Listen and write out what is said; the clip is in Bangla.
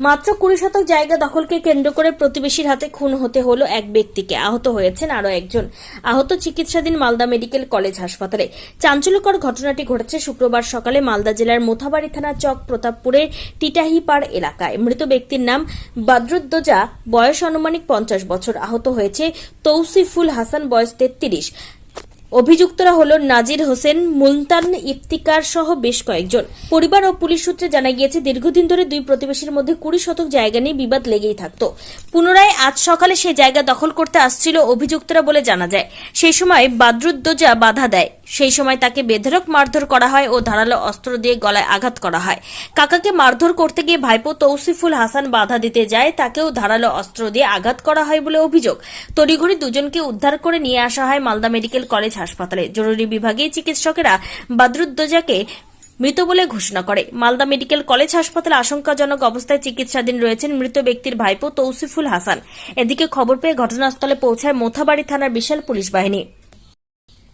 মাত্র কুড়ি শতক জায়গা দখলকে কেন্দ্র করে প্রতিবেশীর হাতে খুন হতে হলো এক ব্যক্তিকে। আহত হয়েছেন আরও একজন। আহত চিকিৎসাধীন মালদা মেডিকেল কলেজ হাসপাতালে। চাঞ্চল্যকর ঘটনাটি ঘটেছে শুক্রবার সকালে মালদা জেলার মোথাবাড়ি থানা চক প্রতাপপুরের টিটাহিপাড় এলাকায়। মৃত ব্যক্তির নাম বাদরুদ্দোজা, বয়স আনুমানিক পঞ্চাশ বছর। আহত হয়েছে তৌসিফুল হাসান, বয়স তেত্রিশ। অভিযুক্তরা হল নাজির হোসেন, মুলতান ইফতিকার সহ বেশ কয়েকজন। পরিবার ও পুলিশ সূত্রে জানা গিয়েছে, দীর্ঘদিন ধরে দুই প্রতিবেশীর মধ্যে কুড়ি শতক জায়গা নিয়ে বিবাদ লেগেই থাকত। পুনরায় আজ সকালে সে জায়গা দখল করতে আসছিল অভিযুক্তরা বলে জানা যায়। সেই সময় বাদরুদ্দোজা বাধা দেয়। সেই সময় তাকে বেধরক মারধর করা হয় ও ধারালো অস্ত্র দিয়ে গলায় আঘাত করা হয়। কাকাকে মারধর করতে গিয়ে ভাইপো তৌসিফুল হাসান বাধা দিতে যায়, তাকেও ধারালো অস্ত্র দিয়ে আঘাত করা হয় বলে অভিযোগ। তড়িঘড়ি দুজনকে উদ্ধার করে নিয়ে আসা হয় মালদা মেডিকেল কলেজ হাসপাতালে। জরুরি বিভাগে চিকিৎসকেরা বাদরুদ্দোজাকে মৃত বলে ঘোষণা করে। মালদা মেডিকেল কলেজ হাসপাতালে আশঙ্কাজনক অবস্থায় চিকিৎসাধীন রয়েছেন মৃত ব্যক্তির ভাইপো তৌসিফুল হাসান। এদিকে খবর পেয়ে ঘটনাস্থলে পৌঁছায় মোথাবাড়ি থানার বিশাল পুলিশ বাহিনী।